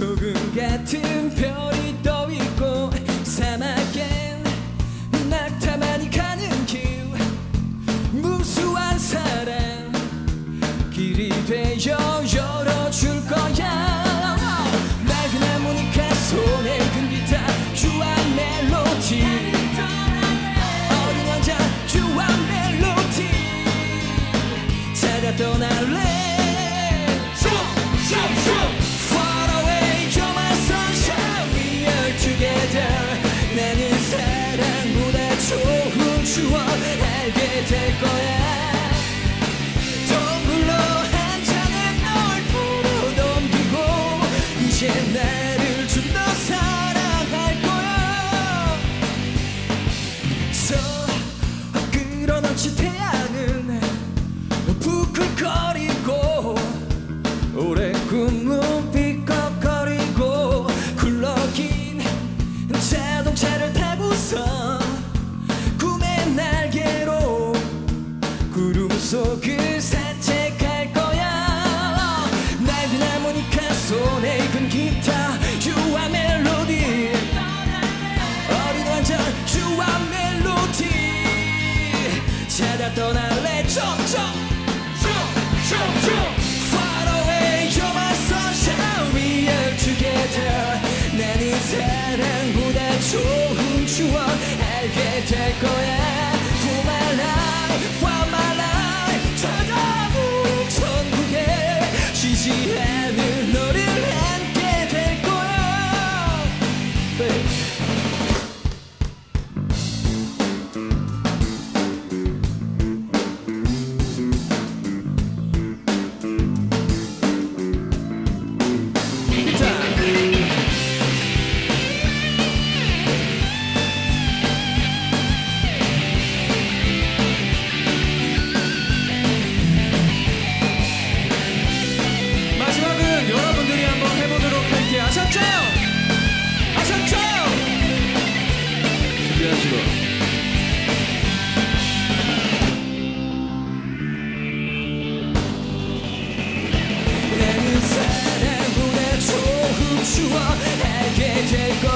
소금 같은 별. 될 거야 속을 산책할 거야. 낡은 하모니카 손에 익은 기타 유아 멜로디. 어린 왕자 유아 멜로디. 찾아 떠날래 점점 Far away you're my sunshine. We are together. 나는 사랑보다 좋은 추억 알게 될 거야 Sergio. 眠され胸と不死はへけてこ